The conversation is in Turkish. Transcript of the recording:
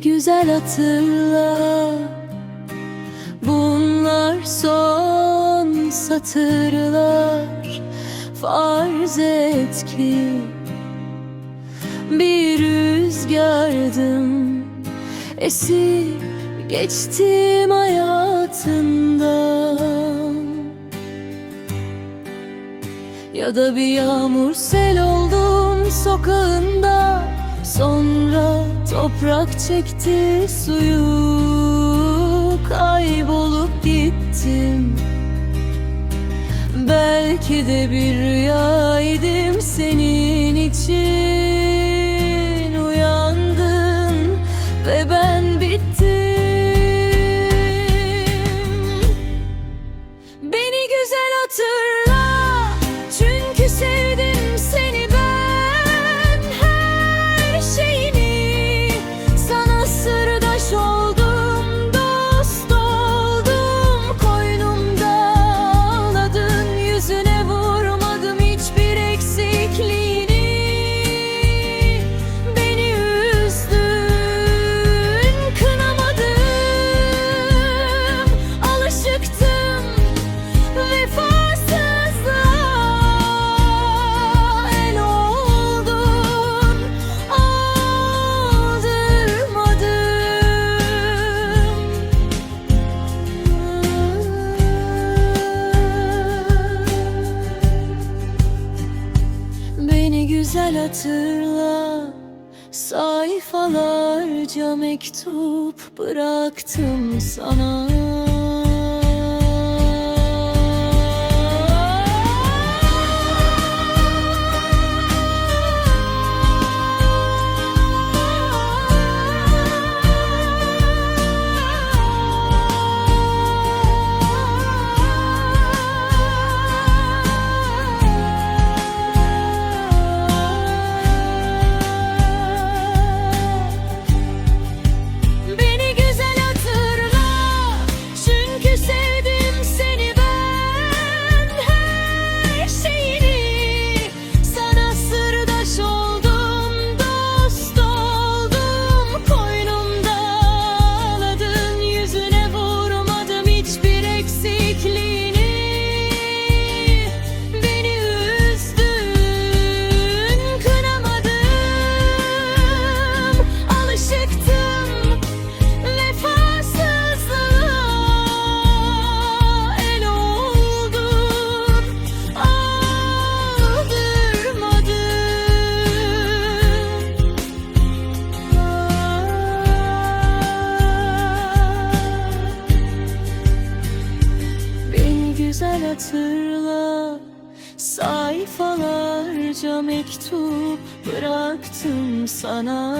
güzel hatırla. Bunlar son satırlar. Farz et ki Bir rüzgardım Esip geçtim hayatından. Ya da bir yağmur sel oldum sokağında. Sonra toprak çekti suyu Kaybolup gittim. Belki de bir rüyaydım senin için Güzel hatırla Sayfalarca mektup bıraktım sana sen hatırla. Sayfalarca mektup bıraktım sana.